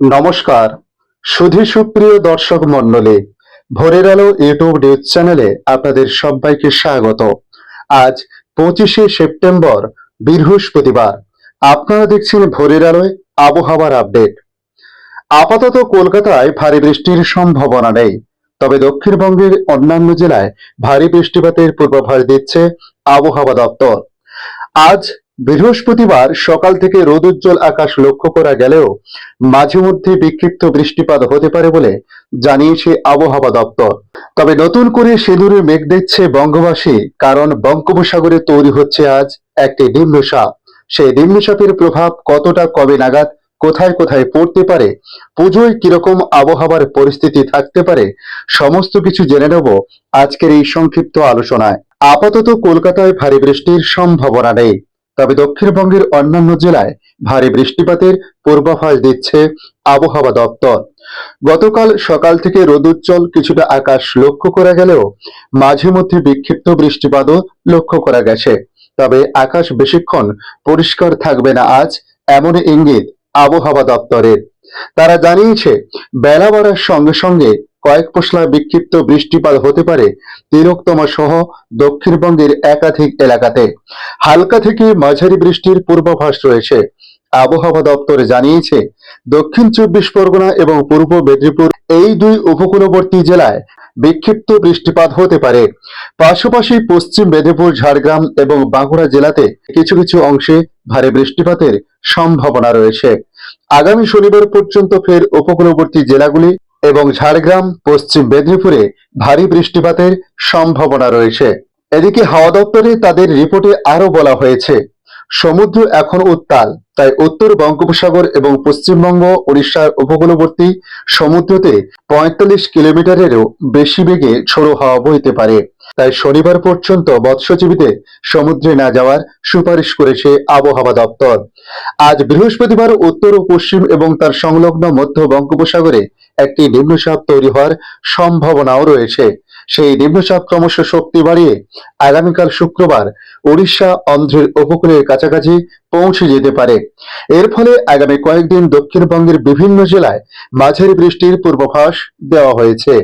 নমস্কার। সুধী সুপ্রিয় দর্শক মন্ডলী ভোরের আলো ইউটিউব নিউজ চ্যানেলে আপনাদের সবাইকে স্বাগত। আজ পঁচিশে সেপ্টেম্বর, বৃহস্পতিবার। আপনারা দেখছেন ভোরের আলোয় আবহাওয়ার আপডেট। আপাতত কলকাতায় ভারী বৃষ্টির সম্ভাবনা নেই, তবে দক্ষিণবঙ্গের অন্যান্য জেলায় ভারী বৃষ্টিপাতের পূর্বাভাস দিচ্ছে আবহাওয়া দপ্তর। আজ বৃহস্পতিবার সকাল থেকে রোদুজ্জ্বল আকাশ লক্ষ্য করা গেলেও মাঝে মধ্যে বিক্ষিপ্ত বৃষ্টিপাত হতে পারে বলে জানিয়েছে আবহাওয়া দপ্তর। তবে নতুন করে সিঁদুরে মেঘ দেখছে বঙ্গবাসী, কারণ বঙ্গোপসাগরে তৈরি হচ্ছে আজ একটি নিম্নচাপ সেই নিম্নচাপের প্রভাব কতটা কবে নাগাদ, কোথায় কোথায় পড়তে পারে, পুজোয় কীরকম আবহাওয়ার পরিস্থিতি থাকতে পারে, সমস্ত কিছু জেনে নেব আজকের এই সংক্ষিপ্ত আলোচনায়। আপাতত কলকাতায় ভারী বৃষ্টির সম্ভাবনা নেই। তবে দক্ষিণবঙ্গের অন্যান্য জেলায় ভারী বৃষ্টিপাতের পূর্বাভাস দিচ্ছে আবহাওয়া দপ্তর। গতকাল সকাল থেকে রোদুজ্জ্বল, কিছুটা আকাশ লক্ষ্য করা গেলেও মাঝে মধ্যে বিক্ষিপ্ত বৃষ্টিপাতও লক্ষ্য করা গেছে। তবে আকাশ বেশিক্ষণ পরিষ্কার থাকবে না আজ এমন ইঙ্গিত আবহাওয়া দপ্তরের। তারা জানিয়েছে, বেলা বাড়ার সঙ্গে সঙ্গে কয়েক পশলা বিক্ষিপ্ত বৃষ্টিপাত হতে পারে তিলোত্তমা সহ দক্ষিণবঙ্গের একাধিক এলাকাতে। হালকা থেকে মাঝারি বৃষ্টির পূর্বাভাস রয়েছে। আবহাওয়া দপ্তর জানিয়েছে, দক্ষিণ চব্বিশ পরগনা এবং পূর্ব মেদিনীপুর এই দুই উপকূলবর্তী জেলায় বিক্ষিপ্ত বৃষ্টিপাত হতে পারে। পাশাপাশি পশ্চিম মেদিনীপুর, ঝাড়গ্রাম এবং বাঁকুড়া জেলাতে কিছু কিছু অংশে ভারী বৃষ্টিপাতের সম্ভাবনা রয়েছে। আগামী শনিবার পর্যন্ত ফের উপকূলবর্তী জেলাগুলি এবং ঝাড়গ্রাম, পশ্চিম মেদিনীপুরে ভারী বৃষ্টিপাতের সম্ভাবনা রয়েছে। এদিকে হাওয়া দপ্তরে তাদের রিপোর্টে আরও বলা হয়েছে, সমুদ্র এখন উত্তাল, তাই উত্তর বঙ্গোপসাগর এবং পশ্চিমবঙ্গ উড়িষ্যার উপকূলবর্তী সমুদ্রতে পঁয়তাল্লিশ কিলোমিটারেরও বেশি বেগে ঝোড়ো হাওয়া বইতে পারে। তাই শনিবার পর্যন্ত মৎস্যজীবীদের সমুদ্রে না যাওয়ার সুপারিশ করেছে আবহাওয়া দপ্তর। আজ বৃহস্পতিবার উত্তর ও পশ্চিম এবং তার সংলগ্ন মধ্য বঙ্গোপসাগরে একটি নিম্নচাপ তৈরি হওয়ার সম্ভাবনাও রয়েছে। সেই নিম্নচাপ ক্রমশ শক্তি বাড়িয়ে আগামীকাল শুক্রবার উড়িষ্যা অন্ধ্রের উপকূলের কাছাকাছি পৌঁছে যেতে পারে। এর ফলে আগামী কয়েকদিন দক্ষিণবঙ্গের বিভিন্ন জেলায় মাঝারি বৃষ্টির পূর্বাভাস দেওয়া হয়েছে।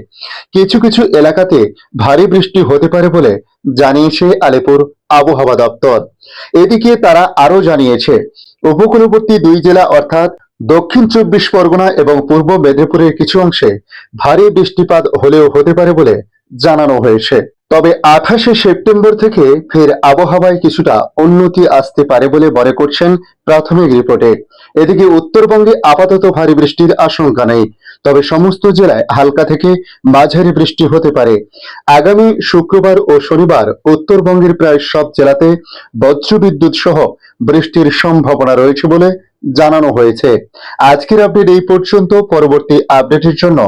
কিছু কিছু এলাকাতে ভারী বৃষ্টি হতে পারে বলে জানিয়েছে আলিপুর আবহাওয়া দপ্তর। এদিকে তারা আরও জানিয়েছে, উপকূলবর্তী দুই জেলা অর্থাৎ দক্ষিণ চব্বিশ পরগনা এবং পূর্ব মেদিনীপুরের কিছু অংশে ভারী বৃষ্টিপাত হলেও হতে পারে বলে জানানো হয়েছে। তবে আঠাশে সেপ্টেম্বর থেকে ফের আবহাওয়ায় কিছুটা উন্নতি আসতে পারে বলে মনে করছেন প্রাথমিক রিপোর্টে। এদিকে উত্তরবঙ্গে আপাতত ভারী বৃষ্টির আশঙ্কা নেই, তবে সমস্ত জেলায় হালকা থেকে মাঝারি বৃষ্টি হতে পারে। আগামী শুক্রবার ও শনিবার উত্তরবঙ্গের প্রায় সব জেলাতে বজ্রবিদ্যুৎ সহ বৃষ্টির সম্ভাবনা রয়েছে বলে জানানো হয়েছে। আজকের আপডেট এই পর্যন্ত। পরবর্তী আপডেটের জন্য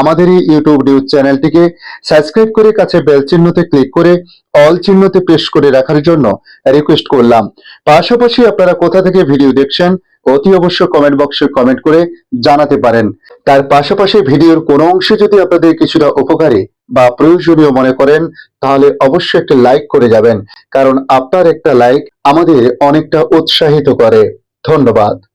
আমাদের এই ইউটিউব নিউজ চ্যানেলটিকে সাবস্ক্রাইব করে কাছে বেল চিহ্নতে ক্লিক করে অল চিহ্নতে প্রেস করে রাখার জন্য রিকোয়েস্ট করলাম। পাশাপাশি আপনারা কোথা থেকে ভিডিও দেখছেন অতি অবশ্য কমেন্ট বক্সে কমেন্ট করে জানাতে পারেন। তার পাশাপাশি ভিডিওর কোনো অংশে যদি আপনাদের কিছুটা উপকারী বা প্রয়োজনীয় মনে করেন, তাহলে অবশ্যই একটা লাইক করে যাবেন। কারণ আপনার একটা লাইক আমাদের অনেকটা উৎসাহিত করে। ধন্যবাদ।